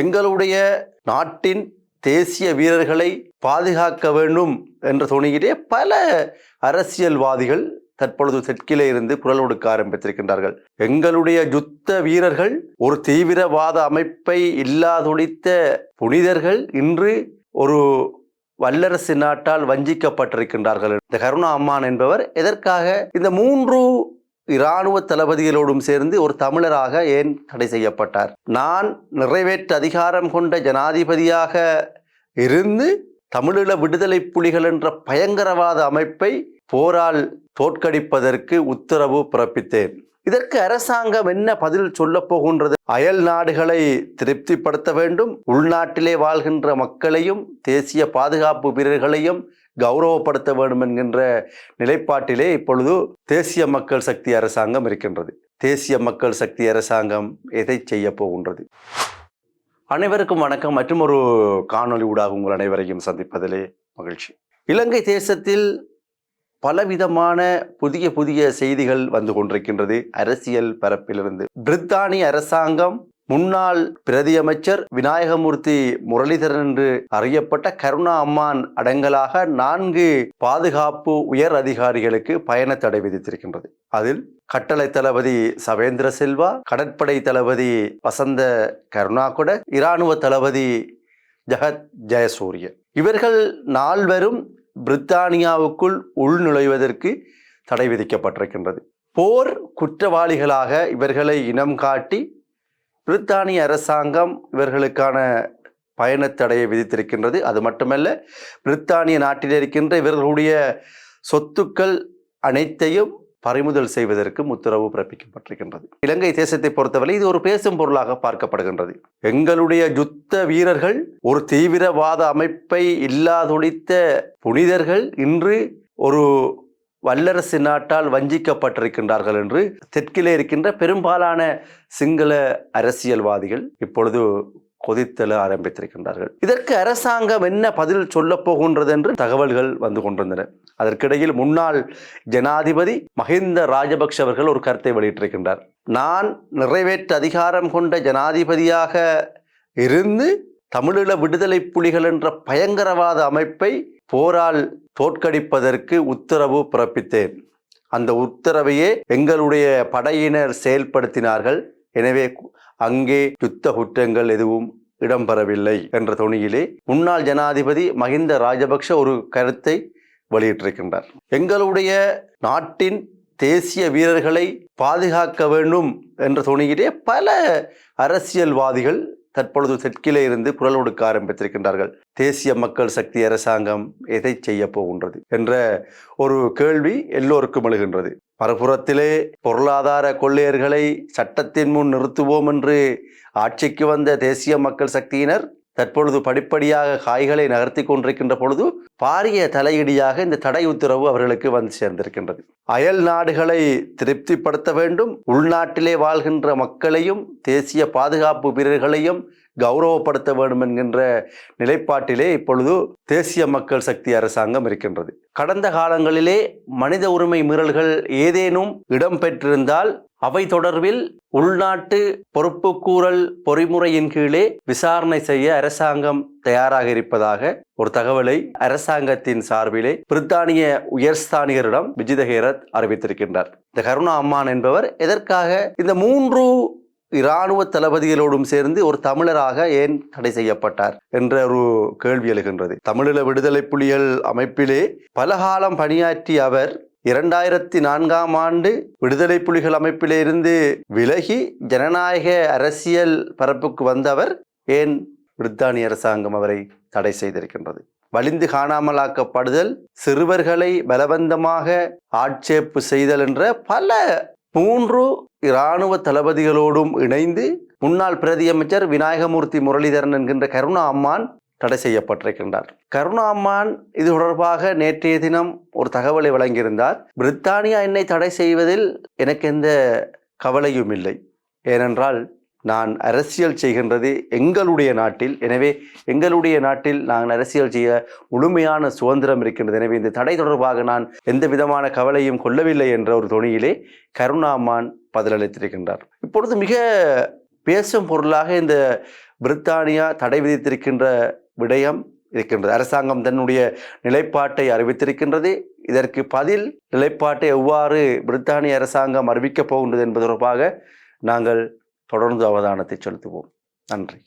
எங்களுடைய நாட்டின் தேசிய வீரர்களை பாதுகாக்க வேண்டும் என்ற துணியிலே பல அரசியல்வாதிகள் தற்பொழுது தெற்கிலே இருந்து குரல் கொடுக்க ஆரம்பித்திருக்கின்றார்கள். எங்களுடைய யுத்த வீரர்கள் ஒரு தீவிரவாத அமைப்பை இல்லாதொழித்த புனிதர்கள் இன்று ஒரு வல்லரசு நாட்டால் வஞ்சிக்கப்பட்டிருக்கின்றார்கள். இந்த கருணா அம்மான் என்பவர் எதற்காக இந்த மூன்று இராணுவ தளபதிகளோடும் சேர்ந்து ஒரு தமிழராக ஏன் தடை செய்யப்பட்டார்? நான் நிறைவேற்ற அதிகாரம் கொண்ட ஜனாதிபதியாக இருந்து தமிழீழ விடுதலை புலிகள் என்ற பயங்கரவாத அமைப்பை போரால் தோற்கடிப்பதற்கு உத்தரவு பிறப்பித்தேன். இதற்கு அரசாங்கம் என்ன பதில் சொல்லப் போகின்றது? அயல் நாடுகளை திருப்திப்படுத்த வேண்டும். உள்நாட்டிலே வாழ்கின்ற மக்களையும் தேசிய பாதுகாப்பு வீரர்களையும் கௌரவப்படுத்த வேண்டும் என்கின்ற நிலைப்பாட்டிலே இப்பொழுது தேசிய மக்கள் சக்தி அரசாங்கம் இருக்கின்றது. தேசிய மக்கள் சக்தி அரசாங்கம் எதை செய்ய போகின்றது? அனைவருக்கும் வணக்கம். மற்றும் ஒரு காணொளி ஊடாக உங்கள் அனைவரையும் சந்திப்பதிலே மகிழ்ச்சி. இலங்கை தேசத்தில் பலவிதமான புதிய புதிய செய்திகள் வந்து கொண்டிருக்கின்றது. அரசியல் பரப்பிலிருந்து. பிரித்தானிய அரசாங்கம் முன்னாள் பிரதியமைச்சர் விநாயகமூர்த்தி முரளிதரன் என்று அறியப்பட்ட கருணா அம்மான் அடங்கலாக நான்கு பாதுகாப்பு உயர் அதிகாரிகளுக்கு பயண தடை விதித்திருக்கின்றது. அதில் கட்டளை தளபதி சவேந்திர செல்வா கடற்படை தளபதி வசந்த கருணாகுட இராணுவ தளபதி ஜகத் ஜெயசூரிய. இவர்கள் நால்வரும் பிரித்தானியாவுக்குள் உள்நுழைவதற்கு தடை விதிக்கப்பட்டிருக்கின்றது. போர் குற்றவாளிகளாக இவர்களை இனம் காட்டி பிரித்தானிய அரசாங்கம் இவர்களுக்கான பயணத்தடையை விதித்திருக்கின்றது. அது மட்டுமல்ல பிரித்தானிய நாட்டில் இருக்கின்ற இவர்களுடைய சொத்துக்கள் அனைத்தையும் பறிமுதல் செய்வதற்கும் உத்தரவு பிறப்பிக்கப்பட்டிருக்கின்றது. இலங்கை தேசத்தை பொறுத்தவரை இது ஒரு பேசும் பொருளாக பார்க்கப்படுகின்றது. எங்களுடைய யுத்த வீரர்கள் ஒரு தீவிரவாத அமைப்பை இல்லாதொழித்த புனிதர்கள் இன்று ஒரு வல்லரசு நாட்டால் வஞ்சிக்கப்பட்டிருக்கின்றார்கள் என்று தெற்கிலே இருக்கின்ற பெரும்பாலான சிங்கள அரசியல்வாதிகள் இப்பொழுது கொதித்தல ஆரம்பித்திருக்கின்றார்கள். இதற்கு அரசாங்கம் என்ன பதில் சொல்லப் போகின்றது என்று தகவல்கள் வந்து கொண்டிருந்தன. அதற்கிடையில் முன்னாள் ஜனாதிபதி மஹிந்த ராஜபக்ஷ அவர்கள் ஒரு கருத்தை வெளியிட்டிருக்கின்றார். நான் நிறைவேற்ற அதிகாரம் கொண்ட ஜனாதிபதியாக இருந்து தமிழீழ விடுதலை புலிகள் என்ற பயங்கரவாத அமைப்பை போரால் தோற்கடிப்பதற்கு உத்தரவு பிறப்பித்தேன். அந்த உத்தரவையே எங்களுடைய படையினர் செயல்படுத்தினார்கள். எனவே அங்கே யுத்த குற்றங்கள் எதுவும் இடம்பெறவில்லை என்ற தொனியிலே முன்னாள் ஜனாதிபதி மஹிந்த ராஜபக்ஷ ஒரு கருத்தை வெளியிட்டிருக்கின்றார். எங்களுடைய நாட்டின் தேசிய வீரர்களை பாதுகாக்க வேண்டும் என்ற துணியிலே பல அரசியல்வாதிகள் தற்பொழுது தெற்கிலே இருந்து குரல் கொடுக்க ஆரம்பித்திருக்கின்றார்கள். தேசிய மக்கள் சக்தி அரசாங்கம் எதை செய்ய போகின்றது என்ற ஒரு கேள்வி எல்லோருக்கும் எழுகின்றது. மறுபுறத்திலே பொருளாதார கொள்ளையர்களை சட்டத்தின் முன் நிறுத்துவோம் என்று ஆட்சிக்கு வந்த தேசிய மக்கள் சக்தியினர் தற்பொழுது படிப்படியாக காய்களை நகர்த்தி கொண்டிருக்கின்ற பொழுது பாரிய தலையீடியாக இந்த தடை உத்தரவு அவர்களுக்கு வந்து சேர்ந்திருக்கின்றது. அயல் நாடுகளை திருப்திப்படுத்த வேண்டும். உள்நாட்டிலே வாழ்கின்ற மக்களையும் தேசிய பாதுகாப்பு வீரர்களையும் கௌரவப்படுத்த வேண்டும் என்கின்ற நிலைப்பாட்டிலே இப்பொழுது தேசிய மக்கள் சக்தி அரசாங்கம் இருக்கின்றது. கடந்த காலங்களிலே மனித உரிமை மீறல்கள் ஏதேனும் இடம்பெற்றிருந்தால் அவை தொடர்பில் உள்நாட்டு பொறுப்புக்கூறல் பொறிமுறையின் கீழே விசாரணை செய்ய அரசாங்கம் தயாராக இருப்பதாக ஒரு தகவலை அரசாங்கத்தின் சார்பிலே பிரித்தானிய உயர்ஸ்தானிகரிடம் விஜித ஹேரத் அறிவித்திருக்கின்றார். இந்த கருணா அம்மான் என்பவர் எதற்காக இந்த மூன்று இராணுவ தளபதிகளோடும் சேர்ந்து ஒரு தமிழராக ஏன் தடை செய்யப்பட்டார் என்ற ஒரு கேள்வி எழுகின்றது. தமிழீழ விடுதலை புலிகள் அமைப்பிலே பலகாலம் பணியாற்றிய அவர் இரண்டாயிரத்தி நான்காம் ஆண்டு விடுதலை புலிகள் அமைப்பிலிருந்து விலகி ஜனநாயக அரசியல் பரப்புக்கு வந்தவர் ஏன் பிரித்தானிய அரசாங்கம் அவரை தடை செய்திருக்கின்றது? வலிந்து காணாமலாக்கப்படுதல் சிறுவர்களை பலவந்தமாக ஆட்சேப்பு செய்தல் என்ற பல மூன்று இராணுவ தளபதிகளோடும் இணைந்து முன்னாள் பிரதியமைச்சர் விநாயகமூர்த்தி முரளிதரன் என்கின்ற கருணா அம்மான் தடை செய்யப்பட்டிருக்கின்றார். கருணா அம்மான் இது தொடர்பாக நேற்றைய தினம் ஒரு தகவலை வழங்கியிருந்தார். பிரித்தானியா என்னை தடை செய்வதில் எனக்கு எந்த கவலையும் இல்லை. ஏனென்றால் நான் அரசியல் செய்கின்றது எங்களுடைய நாட்டில். எனவே எங்களுடைய நாட்டில் நான் அரசியல் செய்ய முழுமையான சுதந்திரம் இருக்கின்றது. எனவே இந்த தடை தொடர்பாக நான் எந்த விதமான கவலையும் கொள்ளவில்லை என்ற ஒரு தொனியிலே கருணாமான் பதிலளித்திருக்கின்றார். இப்பொழுது மிக பேசும் பொருளாக இந்த பிரித்தானியா தடை விதித்திருக்கின்ற விடயம் இருக்கின்றது. அரசாங்கம் தன்னுடைய நிலைப்பாட்டை அறிவித்திருக்கின்றது. இதற்கு பதில் நிலைப்பாட்டை எவ்வாறு பிரித்தானிய அரசாங்கம் அறிவிக்கப் போகின்றது என்பது தொடர்பாக நாங்கள் தொடர்ந்து அவதானத்தை செலுத்துவோம். நன்றி.